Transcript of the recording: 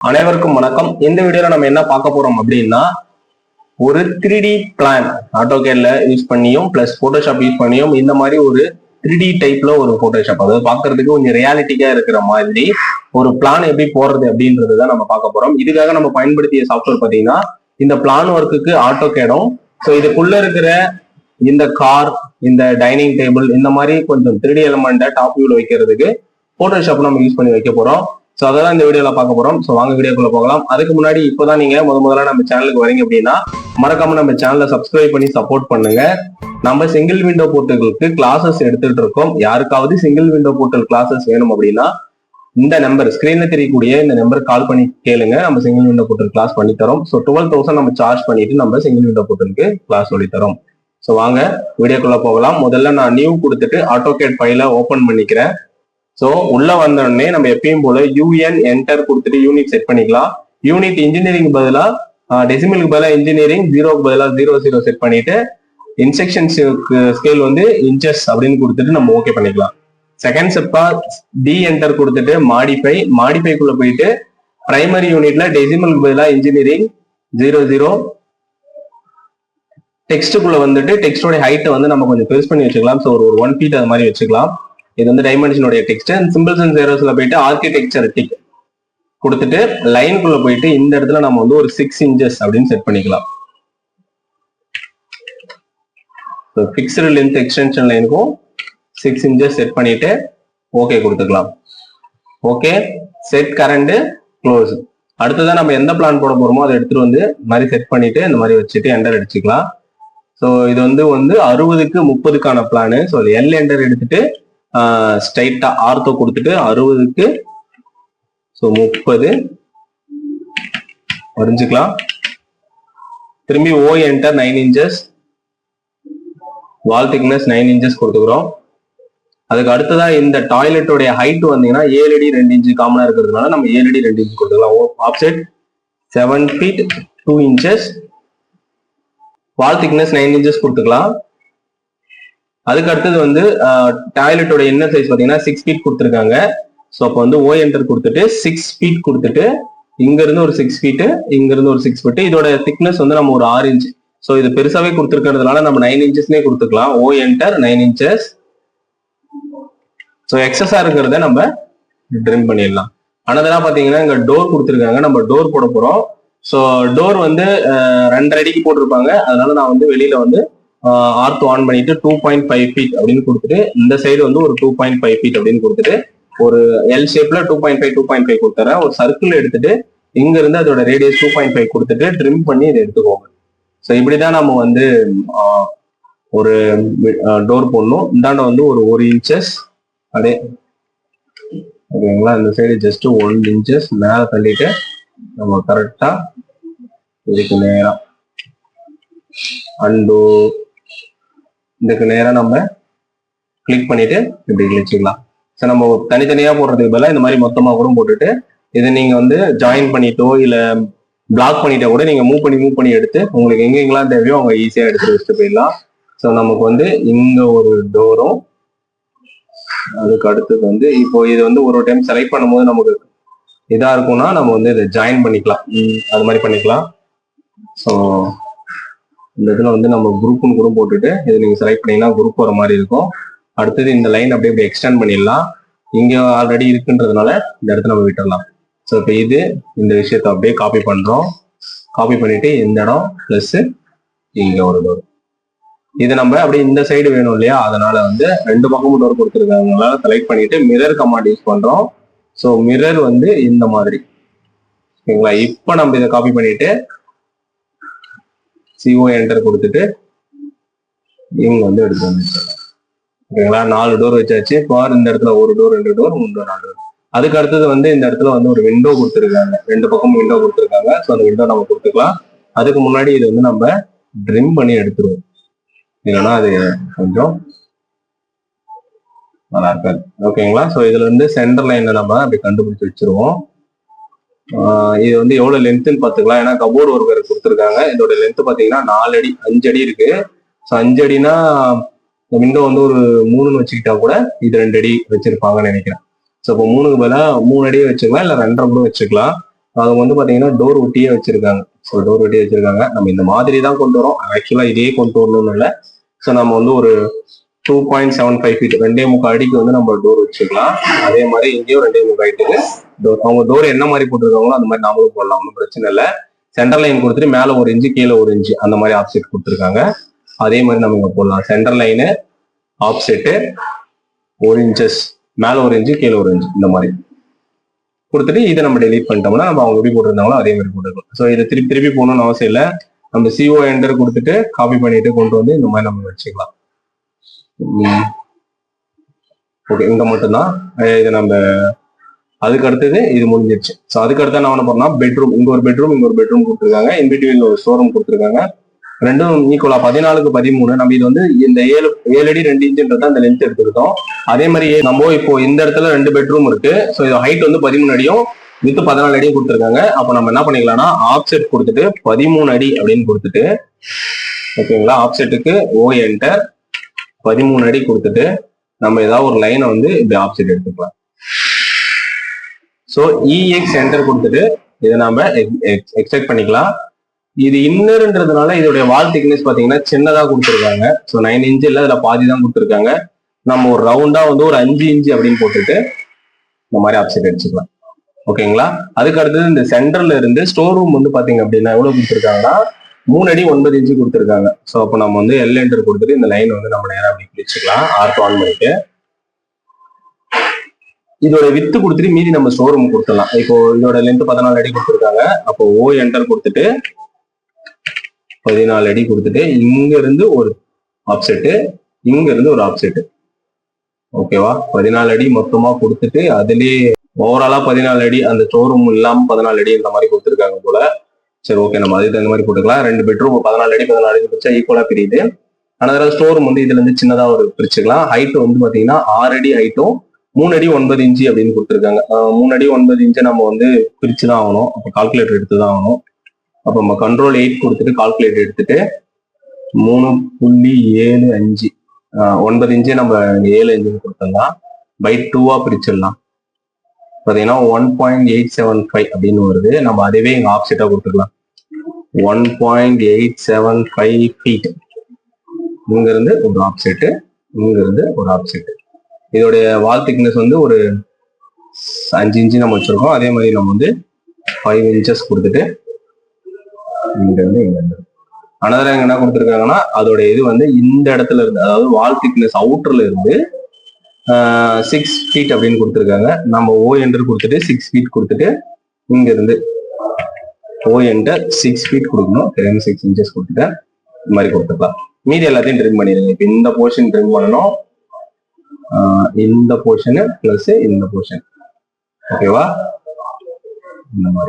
அனைவருக்கும் வணக்கம். இந்த வீடியோல நம்ம என்ன பார்க்க போறோம் அப்படின்னா ஒரு த்ரீ டி பிளான் ஆட்டோகேட்ல யூஸ் பண்ணியும் பிளஸ் போட்டோஷாப் யூஸ் பண்ணியும் இந்த மாதிரி ஒரு த்ரீ டி டைப்ல ஒரு போட்டோஷாப் அதாவது பாக்குறதுக்கு கொஞ்சம் ரியாலிட்டிக்கா இருக்கிற மாதிரி ஒரு பிளான் எப்படி போடுறது அப்படின்றது தான் நம்ம பார்க்க போறோம். இதுக்காக நம்ம பயன்படுத்திய சாஃப்ட்வேர் பார்த்தீங்கன்னா இந்த பிளான் ஒர்க்குக்கு ஆட்டோகேடும் ஸோ இதுக்குள்ள இருக்கிற இந்த கார் இந்த டைனிங் டேபிள் இந்த மாதிரி கொஞ்சம் த்ரீ டி எலமெண்ட்டை டாப் வியூல வைக்கிறதுக்கு போட்டோஷாப் நம்ம யூஸ் பண்ணி வைக்க போறோம். ஸோ அதெல்லாம் இந்த வீடியோல பார்க்க போறோம். ஸோ வாங்க வீடியோக்குள்ள போகலாம். அதுக்கு முன்னாடி இப்போதான் நீங்க முத முதல்ல நம்ம சேனலுக்கு வரீங்க அப்படின்னா மறக்காம நம்ம சேனலை சப்ஸ்கிரைப் பண்ணி சப்போர்ட் பண்ணுங்க. நம்ம சிங்கிள் விண்டோ போர்ட்டலுக்கு கிளாஸஸ் எடுத்துட்டு இருக்கோம். யாருக்காவது சிங்கிள் விண்டோ போர்ட்டல் கிளாஸஸ் வேணும் அப்படின்னா இந்த நம்பர் ஸ்கிரீன்ல தெரியக்கூடிய இந்த நம்பர் கால் பண்ணி கேளுங்க. நம்ம சிங்கிள் விண்டோ போர்ட்டல் கிளாஸ் பண்ணி தரோம். ஸோ டுவெல் தௌசண்ட் நம்ம சார்ஜ் பண்ணிட்டு நம்ம சிங்கிள் விண்டோ போர்ட்டலுக்கு கிளாஸ் சொல்லி தரோம். ஸோ வாங்க வீடியோக்குள்ள போகலாம். முதல்ல நான் நியூ கொடுத்துட்டு ஆட்டோகேட் ஃபைல ஓபன் பண்ணிக்கிறேன். ஸோ உள்ள வந்தோடனே நம்ம எப்பயும் போல யூஎன் என்டர் கொடுத்துட்டு யூனிட் செட் பண்ணிக்கலாம். யூனிட் இன்ஜினியரிங் பதிலா டெசிமலுக்கு பதிலாக இன்ஜினியரிங் ஜீரோக்கு பதிலாக ஜீரோ ஜீரோ செட் பண்ணிட்டு இன்செக்ஷன் ஸ்கேல் வந்து இன்ச்சஸ் அப்படின்னு கொடுத்துட்டு நம்ம ஓகே பண்ணிக்கலாம். செகண்ட் ஸ்டெப்பா டி என்டர் கொடுத்துட்டு மாடிஃபை மாடிஃபைக்குள்ள போயிட்டு பிரைமரி யூனிட்ல டெசிமலுக்கு பதிலாக இன்ஜினியரிங் ஜீரோ ஜீரோ டெக்ஸ்ட்டுக்குள்ள வந்துட்டு டெக்ஸ்டோட ஹைட்டை வந்து நம்ம கொஞ்சம் பெருசு பண்ணி வச்சுக்கலாம். ஸோ ஒரு ஒரு ஒன் ஃபீட் அது மாதிரி வச்சுக்கலாம். இது வந்து டைமென்ஷனுடைய டெக்ஸ்ட் சிம்பிள்ஸ் அண்ட் ஜீரோஸ்ல போயிட்டு ஆர்கிடெக்சர் டிக் கொடுத்துட்டு லைனுக்குள்ள போயிட்டு இந்த இடத்துல நம்ம வந்து ஒரு சிக்ஸ் இன்ச்சஸ் அப்படின்னு செட் பண்ணிக்கலாம். ஃபிக்ஸ்டு லென்த் எக்ஸ்டென்ஷன் லைனுக்கும் சிக்ஸ் இன்ச்சஸ் செட் பண்ணிட்டு ஓகே கொடுத்துக்கலாம். ஓகே செட் கரண்ட் க்ளோஸ் அடுத்ததான் நம்ம எந்த பிளான் போட போறோமோ அதை எடுத்துட்டு வந்து இந்த மாதிரி செட் பண்ணிட்டு இந்த மாதிரி வச்சுட்டு என்டர் அடிச்சுக்கலாம். ஸோ இது வந்து வந்து அறுபதுக்கு முப்பதுக்கான பிளானு ஸோ எல் என்டர் எடுத்துட்டு ஸ்ட்ரைட்டா ஆர்த்தோ கொடுத்துட்டு அறுபதுக்கு ஸோ முப்பது. வரைஞ்சிக்கலாம் திரும்பி O enter nine inches wall thickness nine inches கொடுத்துக்கிறோம். அதுக்கு அடுத்ததா இந்த டாய்லெட்டோடைய ஹைட் வந்தீங்கன்னா ஏழு அடி ரெண்டு இன்ச்சு காமனா இருக்கிறதுனால நம்ம ஏழு அடி ரெண்டு இன்ச்சு கொடுத்துக்கலாம். Offset seven feet two inches wall thickness nine inches கொடுத்துக்கலாம். அதுக்கு அடுத்தது வந்து டாய்லெட்டோட இன்னர் சைஸ் பார்த்தீங்கன்னா சிக்ஸ் ஃபீட் கொடுத்துருக்காங்க. ஸோ அப்போ வந்து ஓ என்டர் கொடுத்துட்டு சிக்ஸ் ஃபீட் கொடுத்துட்டு இங்கேருந்து ஒரு சிக்ஸ் ஃபீட்டு இங்கேருந்து ஒரு சிக்ஸ் ஃபீட்டு இதோட திக்னஸ் வந்து நம்ம ஒரு ஆறு இன்ச் ஸோ இது பெருசாவே கொடுத்துருக்கிறதுனால நம்ம நைன் இன்ச்சஸ்னே கொடுத்துக்கலாம். O enter nine inches so எக்ஸஸாக இருக்கிறத நம்ம ட்ரிம் பண்ணிடலாம். அனதெல்லாம் பார்த்தீங்கன்னா இங்கே டோர் கொடுத்துருக்காங்க. நம்ம டோர் போட போகிறோம் ஸோ டோர் வந்து ரெண்டரை அடிக்கு போட்டிருப்பாங்க. அதனால நான் வந்து வெளியில வந்து ஆர்த் ஆன் பண்ணிட்டு டூ பாயிண்ட் ஃபைவ் ஃபீட் அப்படின்னு கொடுத்துட்டு இந்த சைடு வந்து ஒரு டூ பாயிண்ட் ஃபைவ் ஃபீட் அப்படின்னு கொடுத்துட்டு ஒரு எல் ஷேப்ல two point five two point five கொடுத்துறேன். ஒரு சர்க்கிள் எடுத்துட்டு இங்க இருந்து அதோட ரேடியஸ் டூ பாயிண்ட் ஃபைவ் கொடுத்துட்டு ட்ரிம் பண்ணி இதை எடுத்துக்கோங்க. ஸோ இப்படிதான் நம்ம வந்து ஒரு டோர் போடணும். இந்தாண்ட வந்து ஒரு ஒரு இன்ச்சஸ் அதே ஓகேங்களா? இந்த சைடு ஜஸ்ட் ஒன் இன்ச்சஸ் மேலே தள்ளிட்டு நம்ம கரெக்டா இதுக்கு நேரம் அண்டு இதுக்கு நேரம் நம்ம கிளிக் பண்ணிட்டு இப்படி கிழிச்சிக்கலாம். ஸோ நம்ம தனித்தனியா போடுறதுக்கு பதிலாக இந்த மாதிரி மொத்தமா கூட போட்டுட்டு இதை நீங்க வந்து ஜாயின் பண்ணிட்டோ இல்ல பிளாக் பண்ணிட்டா கூட நீங்க மூவ் பண்ணி மூவ் பண்ணி எடுத்து உங்களுக்கு எங்கெங்கெல்லாம் தேவையோ அவங்க ஈஸியா எடுத்து வச்சுட்டு போயிடலாம். ஸோ நமக்கு வந்து இங்க ஒரு டோரும் அதுக்கு அடுத்தது வந்து இப்போ இது வந்து ஒரு டைம் செலக்ட் பண்ணும்போது நமக்கு இதா இருக்கும்னா நம்ம வந்து இதை ஜாயின் பண்ணிக்கலாம். அது மாதிரி பண்ணிக்கலாம். ஸோ இந்த இதுல வந்து நம்ம குரூப்னு கூட போட்டுட்டு இது நீங்க செலக்ட் பண்ணீங்கன்னா குரூப் வர மாதிரி இருக்கும். அடுத்தது இந்த லைன் அப்படியே இப்படி எக்ஸ்டெண்ட் பண்ணிடலாம். இங்க ஆல்ரெடி இருக்குன்றதுனால இந்த இடத்துல நம்ம விட்டுடலாம் ஸோ இப்போ இது இந்த விஷயத்த அப்படியே காப்பி பண்றோம். காப்பி பண்ணிட்டு இந்த இடம் பிளஸ் இங்க ஒரு டோர் இது நம்ம அப்படியே இந்த சைடு வேணும் இல்லையா? அதனால வந்து ரெண்டு பக்கமும் டோர் கொடுத்துருக்காங்கனால செலக்ட் பண்ணிட்டு மிரர் கமாண்ட் யூஸ் பண்றோம். ஸோ மிரர் வந்து இந்த மாதிரி. ஓகேங்களா இப்போ நம்ம இதை காப்பி பண்ணிட்டு சிஓ என்டர் கொடுத்துட்டு இவங்க வந்து எடுத்து வந்துருக்காங்க ஓகேங்களா? நாலு டோர் வச்சாச்சு. பார் இந்த இடத்துல ஒரு டோர் ரெண்டு டோர் மூணு டோர் நாலு டோர் அதுக்கு அடுத்தது வந்து இந்த இடத்துல வந்து ஒரு விண்டோ கொடுத்துருக்காங்க. ரெண்டு பக்கமும் விண்டோ கொடுத்துருக்காங்க. ஸோ அந்த விண்டோ நம்ம கொடுத்துக்கலாம். அதுக்கு முன்னாடி இது வந்து நம்ம ட்ரிம் பண்ணி எடுத்துருவோம். இல்லைன்னா அது கொஞ்சம் நல்லா இருக்காது. ஓகேங்களா? ஸோ இதுல இருந்து சென்டர் லைன்ல நம்ம அப்படி கண்டுபிடிச்சு வச்சிருவோம். இது வந்து எவ்வளவு லென்த்னு பாத்துக்கலாம் ஏன்னா கபோர்டு ஒரு பேர் கொடுத்துருக்காங்க. இதோட லென்த் பாத்தீங்கன்னா நாலு அடி அஞ்சு அடி இருக்கு. ஸோ அஞ்சு அடினா இந்த விண்டோ வந்து ஒரு மூணுன்னு வச்சுக்கிட்டா கூட இது ரெண்டு அடி வச்சிருப்பாங்கன்னு நினைக்கிறேன். ஸோ இப்போ மூணுக்கு பதிலாக மூணு அடியே வச்சுக்கலாம் இல்லை ரெண்டரை கூட வச்சுக்கலாம். அவங்க வந்து பாத்தீங்கன்னா டோர் ஒட்டியே வச்சிருக்காங்க. ஸோ டோர் ஒட்டியே வச்சிருக்காங்க. நம்ம இந்த மாதிரி தான் கொண்டு வரோம். ஆக்சுவலா இதே கொண்டு வரணும்னு இல்லை. ஸோ நம்ம வந்து ஒரு two point seven five feet ரெண்டே முக்கால் அடிக்கு வந்து நம்ம டோர் வச்சுக்கலாம். அதே மாதிரி இங்கேயும் ரெண்டே முக்கால் அடிக்கு டோர் அவங்க டோர் என்ன மாதிரி போட்டிருக்காங்களோ அந்த மாதிரி நாமளும் போடலாம். ஒன்றும் பிரச்சனை இல்லை. சென்டர் லைன் கொடுத்துட்டு மேலே ஒரு இன்ச்சு கீழே ஒரு இன்ச்சு அந்த மாதிரி ஆப்செட் கொடுத்துருக்காங்க. அதே மாதிரி நம்ம இங்கே போடலாம். சென்டர் லைனு ஆப்செட்டு ஒரு இன்ச்சஸ் மேலே ஒரு இன்ச்சு கீழே ஒரு இன்ச்சு இந்த மாதிரி. கொடுத்துட்டு இதை நம்ம டெலீட் பண்ணிட்டோம்னா நம்ம அவங்க எப்படி போட்டிருந்தாங்களோ அதே மாதிரி போட்டுக்கலாம். ஸோ இதை திருப்பி திருப்பி போகணும்னு அவசியம் இல்லை. நம்ம சிஓ என்டர் கொடுத்துட்டு காப்பி பண்ணிட்டு கொண்டு வந்து இந்த மாதிரி நம்ம வச்சுக்கலாம். ஓகே இங்க மட்டும்தான். இது இதை நம்ம அதுக்கு அடுத்தது இது முடிஞ்சிருச்சு. ஸோ அதுக்கு அடுத்து என்ன பண்ண போறோம்னா பெட்ரூம் இங்க ஒரு பெட்ரூம் இங்க ஒரு பெட்ரூம் கொடுத்துருக்காங்க. இன் ஒரு ஸ்டோரூம் கொடுத்துருக்காங்க. ரெண்டும் ஈக்குவலா பதினாலுக்கு பதிமூணு. நம்ம இது வந்து இந்த ஏழு ஏழு அடி ரெண்டு இன்ச்சுன்றது அந்த லென்த் எடுத்துக்கிட்டோம் அதே மாதிரி நம்ம இப்போ இந்த இடத்துல ரெண்டு பெட்ரூம் இருக்கு. ஸோ இது ஹைட் வந்து பதிமூணு அடியும் வித்து பதினாலு அடியும் கொடுத்துருக்காங்க. அப்போ நம்ம என்ன பண்ணிக்கலாம்னா ஆப்செட் கொடுத்துட்டு பதிமூணு அடி அப்படின்னு கொடுத்துட்டு ஓகேங்களா? ஆப்செட்டுக்கு ஓ என்டர் பதிமூணு அடி கொடுத்துட்டு நம்ம ஏதாவது ஒரு லைனை வந்து இப்படி ஆப்சைட் எடுத்துக்கலாம். ஸோ இஎக்ஸ் என்டர் கொடுத்துட்டு இதை நாம எக்ஸ்பெக்ட் பண்ணிக்கலாம். இது இன்னர்ன்றதுனால இதோடைய வால் திக்னஸ் பாத்தீங்கன்னா சின்னதா கொடுத்துருக்காங்க. ஸோ நைன் இன்ச்சு இல்லை அதுல பாதி தான் கொடுத்துருக்காங்க. நம்ம ஒரு ரவுண்டா வந்து ஒரு அஞ்சு இன்ச்சு அப்படின்னு போட்டுட்டு இந்த மாதிரி ஆப்சைட் அடிச்சுக்கலாம். ஓகேங்களா அதுக்கு அடுத்தது இந்த சென்டர்ல இருந்து ஸ்டோர் ரூம் வந்து பாத்தீங்க அப்படின்னா எவ்வளவு கொடுத்துருக்காங்கன்னா மூணு அடி ஒன்பது இன்ச்சு கொடுத்துருக்காங்க. ஸோ அப்போ நம்ம வந்து எல் என்டர் கொடுத்துட்டு இந்த லைன் வந்து நம்ம நேரம் அப்படி பிடிச்சிக்கலாம் ஆர்ட் ஆன் பண்ணிட்டு. இதோட வித்து கொடுத்துட்டு மீதி நம்ம ஷோரூம் கொடுத்துடலாம். இப்போ இதோட லென்த் பதினாலு அடி கொடுத்துருக்காங்க. அப்போ ஓ என்டர் கொடுத்துட்டு பதினாலு அடி கொடுத்துட்டு இங்க இருந்து ஒரு ஆப்செட்டு இங்க இருந்து ஒரு ஆப்செட்டு ஓகேவா பதினாலு அடி மொத்தமா கொடுத்துட்டு அதுலயே ஓவராலா பதினாலு அடி அந்த ஷோரூம் இல்லாம பதினாலு அடி இந்த மாதிரி கொடுத்துருக்காங்க போல. சரி ஓகே நம்ம அதுக்கு தகுந்த மாதிரி போட்டுக்கலாம். ரெண்டு பெட்ரூம் பதினாலு அடி பதினாலு அடி வச்சா ஈக்குவலா பிரியுது. ஆனால் ஸ்டோர் ரூம் வந்து இதுல இருந்து சின்னதா ஒரு பிரிச்சுக்கலாம். ஹைட் வந்து பாத்தீங்கன்னா ஆறு அடி ஹைட்டும் மூணு அடி ஒன்பது இன்ச்சு அப்படின்னு கொடுத்துருக்காங்க. மூணு அடி ஒன்பது இன்ச்சு நம்ம வந்து பிரிச்சு தான் ஆகணும். அப்போ கால்குலேட்டர் எடுத்து தான் ஆகணும். அப்போ நம்ம கண்ட்ரோல் எயிட் கொடுத்துட்டு கால்குலேட்டர் எடுத்துட்டு மூணு புள்ளி ஏழு அஞ்சு ஒன்பது இன்ச்சு நம்ம ஏழு அஞ்சுன்னு கொடுத்துடலாம். பை டூவா பிரிச்சிடலாம். பார்த்தீங்கன்னா one point eight seven five அப்படின்னு வருது. நம்ம அதுவே இங்கே ஆப்செட்டாக கொடுத்துக்கலாம். One point eight seven five feet இங்கிருந்து ஒரு ஆப்செட்டு இங்கிருந்து ஒரு ஆப்செட்டு இதோடைய வால் திக்னஸ் வந்து ஒரு அஞ்சு இன்ச்சு நம்ம வச்சிருக்கோம். அதே மாதிரி நம்ம வந்து ஃபைவ் இன்ச்சஸ் கொடுத்துட்டு இங்கிருந்து இங்கிருந்து. இங்க அனதர் என்ன கொடுத்துருக்காங்கன்னா அதோட இது வந்து இந்த இடத்துல இருந்து அதாவது வால் திக்னஸ் அவுட்டர்ல இருந்து சிக்ஸ் ஃபீட் அப்படின்னு கொடுத்துருக்காங்க. நம்ம ஓ என்டர் கொடுத்துட்டு சிக்ஸ் ஃபீட் கொடுத்துட்டு இங்கேருந்து ஓ என்டர் சிக்ஸ் ஃபீட் கொடுக்கணும். தெரியும் சிக்ஸ் இன்ச்சஸ் கொடுத்துட்டு இந்த மாதிரி கொடுத்துக்கலாம். மீதி எல்லாத்தையும் ட்ரிம் பண்ணிடுங்க. இப்போ இந்த போர்ஷன் ட்ரிம் பண்ணணும். இந்த போர்ஷனு ப்ளஸ் இந்த போர்ஷன் ஓகேவா இந்த மாதிரி.